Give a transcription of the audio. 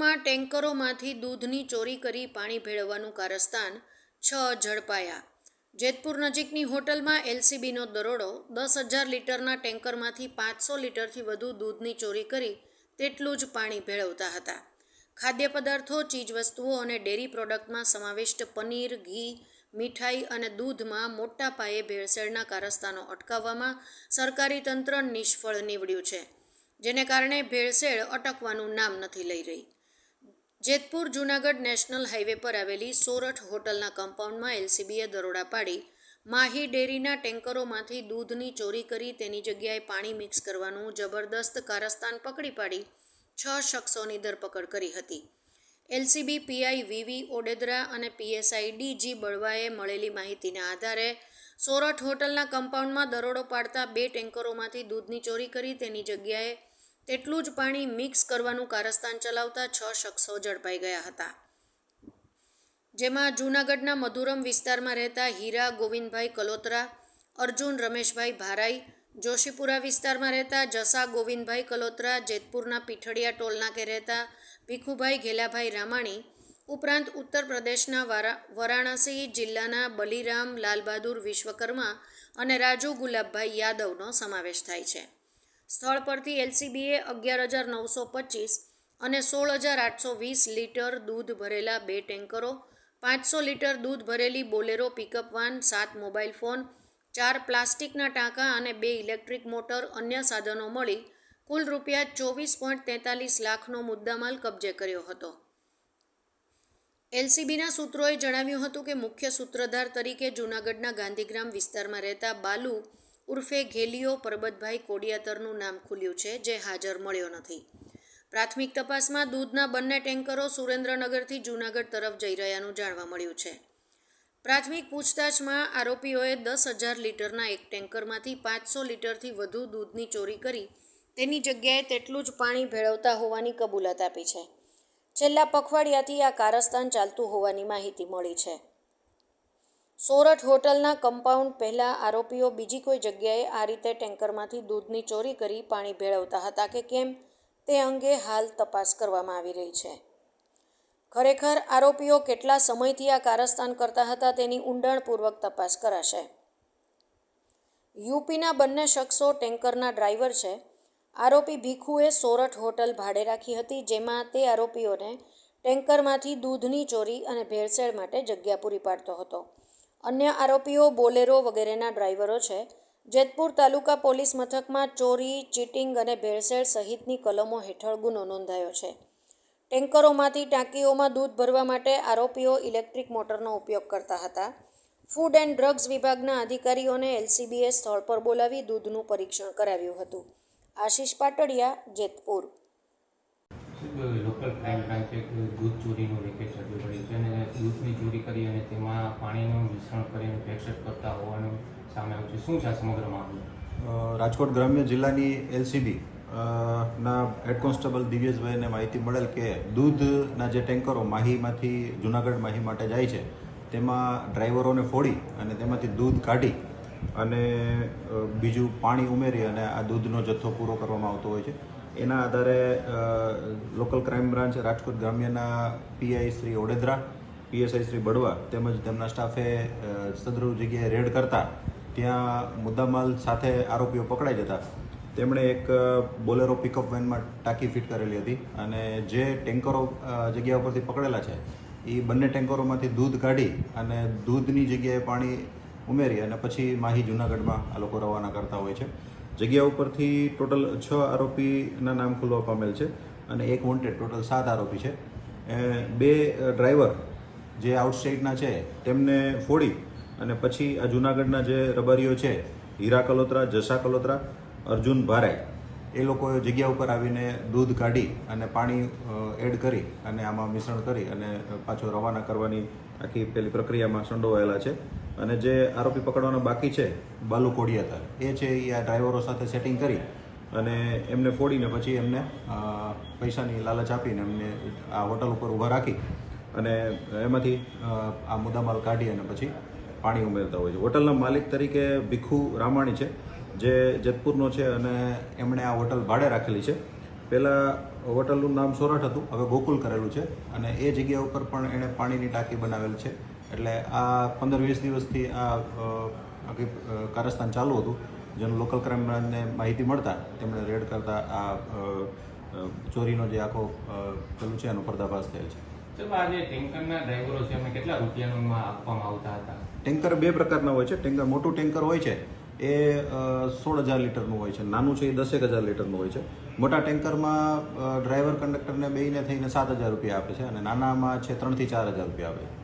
જેતપુરમાં ટેન્કરોમાંથી દૂધની ચોરી કરી પાણી ભેળવવાનું કારસ્તાન, છ ઝડપાયા. જેતપુર નજીકની હોટલમાં એલસીબીનો દરોડો, દસ હજાર લીટરના ટેન્કરમાંથી પાંચસો લીટરથી વધુ દૂધની ચોરી કરી તેટલું જ પાણી ભેળવતા હતા. ખાદ્ય પદાર્થો, ચીજવસ્તુઓ અને ડેરી પ્રોડક્ટમાં સમાવિષ્ટ પનીર, ઘી, મીઠાઈ અને દૂધમાં મોટા પાયે ભેળસેળના કારસ્તાનો અટકાવવામાં સરકારી તંત્ર નિષ્ફળ નીવડ્યું છે, જેને કારણે ભેળસેળ અટકવાનું નામ નથી લઈ રહી. જેતપુર જૂનાગઢ નેશનલ હાઈવે પર આવેલી સોરઠ હોટલના કમ્પાઉન્ડમાં એલસીબીએ દરોડા પાડી માહી ડેરીના ટેન્કરોમાંથી દૂધની ચોરી કરી તેની જગ્યાએ પાણી મિક્સ કરવાનું જબરદસ્ત કારસ્તાન પકડી પાડી છ શખ્સોની ધરપકડ કરી હતી. એલસીબી પીઆઈ વીવી ઓડેદરા અને પીએસઆઈ ડીજી બળવાએ મળેલી માહિતીના આધારે સોરઠ હોટલના કમ્પાઉન્ડમાં દરોડો પાડતા બે ટેન્કરોમાંથી દૂધની ચોરી કરી તેની જગ્યાએ તેટલું જ પાણી મિક્સ કરવાનું કારસ્તાન ચલાવતા છ શખ્સો ઝડપાઈ ગયા હતા. જેમાં જૂનાગઢના મધુરમ વિસ્તારમાં રહેતા હીરા, ગોવિંદભાઈ કલોત્રા, અર્જુન રમેશભાઈ ભારાઈ, જોશીપુરા વિસ્તારમાં રહેતા જસા ગોવિંદભાઈ કલોત્રા, જેતપુરના પીઠડિયા ટોલનાકે રહેતા ભીખુભાઈ ઘેલાભાઈ રામાણી, ઉપરાંત ઉત્તર પ્રદેશના વારા, વારાણસી જિલ્લાના બલિરામ, લાલબહાદુર વિશ્વકર્મા અને રાજુ ગુલાબભાઈ યાદવનો સમાવેશ થાય છે. સ્થળ પરથી એલસીબીએ અગિયાર હજાર નવસો પચીસ અને સોળ હજાર આઠસો વીસ લીટર દૂધ ભરેલા બે ટેન્કરો, પાંચસો લીટર દૂધ ભરેલી બોલેરો પિકઅપ વાન, સાત મોબાઈલ ફોન, ચાર પ્લાસ્ટિકના ટાંકા અને બે ઇલેક્ટ્રિક મોટર અન્ય સાધનો મળી કુલ રૂપિયા ચોવીસ પોઈન્ટ તેતાલીસ લાખનો મુદ્દામાલ કબજે કર્યો હતો. એલસીબીના સૂત્રોએ જણાવ્યું હતું કે મુખ્ય સૂત્રધાર તરીકે જૂનાગઢના ગાંધીગ્રામ વિસ્તારમાં રહેતા બાલુ ઉર્ફે ઘેલિયો પરબતભાઈ કોડિયાતરનું નામ ખુલ્યું છે, જે હાજર મળ્યો નથી. પ્રાથમિક તપાસમાં દૂધના બંને ટેન્કરો સુરેન્દ્રનગરથી જૂનાગઢ તરફ જઈ રહ્યાનું જાણવા મળ્યું છે. પ્રાથમિક પૂછતાછમાં આરોપીઓએ દસ હજાર લીટરના એક ટેન્કરમાંથી પાંચસો લીટરથી વધુ દૂધની ચોરી કરી તેની જગ્યાએ તેટલું જ પાણી ભેળવતા હોવાની કબૂલાત આપી છે. છેલ્લા પખવાડિયાથી આ કારસ્તાન ચાલતું હોવાની માહિતી મળી છે. સોરઠ હોટલના કમ્પાઉન્ડ પહેલાં આરોપીઓ બીજી કોઈ જગ્યાએ આ રીતે ટેન્કરમાંથી દૂધની ચોરી કરી પાણી ભેળવતા હતા કે કેમ તે અંગે હાલ તપાસ કરવામાં આવી રહી છે. ખરેખર આરોપીઓ કેટલા સમયથી આ કારસ્તાન કરતા હતા તેની ઊંડાણપૂર્વક તપાસ કરાશે. યુપીના બંને શખ્સો ટેન્કરના ડ્રાઈવર છે. આરોપી ભીખુએ સોરઠ હોટલ ભાડે રાખી હતી, જેમાં તે આરોપીઓને ટેન્કરમાંથી દૂધની ચોરી અને ભેળસેળ માટે જગ્યા પૂરી પાડતો હતો. અન્ય આરોપીઓ બોલેરો વગેરેના ડ્રાઈવરો છે. જેતપુર તાલુકા પોલીસ મથકમાં ચોરી, ચીટિંગ અને ભેળસેળ સહિતની કલમો હેઠળ ગુનો નોંધાયો છે. ટેન્કરોમાંથી ટાંકીઓમાં દૂધ ભરવા માટે આરોપીઓ ઇલેક્ટ્રિક મોટરનો ઉપયોગ કરતા હતા. ફૂડ એન્ડ ડ્રગ્સ વિભાગના અધિકારીઓને એલસીબીએ સ્થળ પર બોલાવી દૂધનું પરીક્ષણ કરાવ્યું હતું. આશીષ પાટડિયા, જેતપુર. લોકલ ક્રાઇમ બ્રાન્ચે એક દૂધ ચોરીનું રેકેટ શરૂ પડ્યું છે અને દૂધની ચોરી કરી અને તેમાં પાણીનું મિશ્રણ કરીને ભેળસેળ કરતા હોવાનું સામે આવ્યું છે. શું છે આ સમગ્ર મામલો? રાજકોટ ગ્રામ્ય જિલ્લાની એલસીબી ના હેડ કોન્સ્ટેબલ દિવ્યેશભાઈને માહિતી મળેલ કે દૂધના જે ટેન્કરો માહીમાંથી, જુનાગઢ માહી માટે જાય છે, તેમાં ડ્રાઈવરોને ફોડી અને તેમાંથી દૂધ કાઢી અને બીજું પાણી ઉમેરી અને આ દૂધનો જથ્થો પૂરો કરવામાં આવતો હોય છે. એના આધારે લોકલ ક્રાઇમ બ્રાન્ચ રાજકોટ ગ્રામ્યના પીઆઈ શ્રી ઓડેદરા, પીએસઆઈ શ્રી બડવા તેમજ તેમના સ્ટાફે સદ્રુ જગ્યાએ રેડ કરતા ત્યાં મુદ્દામાલ સાથે આરોપીઓ પકડાઈ જતા. તેમણે એક બોલેરો પિકઅપ વેનમાં ટાંકી ફિટ કરેલી હતી અને જે ટેન્કરો જગ્યા ઉપરથી પકડેલા છે એ બંને ટેન્કરોમાંથી દૂધ કાઢી અને દૂધની જગ્યાએ પાણી ઉમેરી અને પછી માહી જુનાગઢમાં આ લોકો રવાના કરતા હોય છે. જગ્યા ઉપરથી ટોટલ છ આરોપીના નામ ખુલવા પામેલ છે અને એક વોન્ટેડ ટોટલ સાત આરોપી છે. બે ડ્રાઈવર જે આઉટસાઇડના છે, તેમને ફોડી અને પછી આ જુનાગઢના જે રબારીઓ છે, હીરા કલોત્રા, જસા કલોત્રા, અર્જુન ભારાઈ એ લોકો જગ્યા ઉપર આવીને દૂધ કાઢી અને પાણી એડ કરી અને આમાં મિશ્રણ કરી અને પાછો રવાના કરવાની આખી પેલી પ્રક્રિયામાં સંડોવાયેલા છે. અને જે આરોપી પકડવાના બાકી છે, બાલુ કોડિયાતર, એ છે એ આ ડ્રાઈવરો સાથે સેટિંગ કરી અને એમને ફોડીને પછી એમને પૈસાની લાલચ આપીને એમને આ હોટલ ઉપર ઊભા રાખી અને એમાંથી આ મુદ્દામાલ કાઢી અને પછી પાણી ઉમેરતા હોય છે. હોટલના માલિક તરીકે ભીખુ રામાણી છે. જે જેતપુરનો છે અને એમણે આ હોટલ ભાડે રાખેલી છે. પહેલાં હોટલનું નામ સોરઠ હતું હવે ગોકુલ કરેલું છે અને એ જગ્યા ઉપર પણ એણે પાણીની ટાંકી બનાવેલ છે. એટલે આ પંદર વીસ દિવસથી આ કારસ્તાન ચાલુ હતું. જેનું લોકલ ક્રાઇમને માહિતી મળતા તેમણે રેડ કરતા આ ચોરીનો જે આખો પેલું છે એનો પર્દાફાશ થયેલ છે. આ જે ટેન્કરના ડ્રાઈવરો છે એમને કેટલા રૂપિયાનું એમાં આપવામાં આવતા હતા? ટેન્કર બે પ્રકારના હોય છે. ટેન્કર મોટું ટેન્કર હોય છે એ સોળ હજાર લીટરનું હોય છે. નાનું છે એ દસેક હજાર લીટરનું હોય છે. મોટા ટેન્કરમાં ડ્રાઈવર કંડક્ટરને બેયને થઈને સાત હજાર રૂપિયા આપે છે અને નાનામાં છે ત્રણથી ચાર હજાર રૂપિયા આપે છે.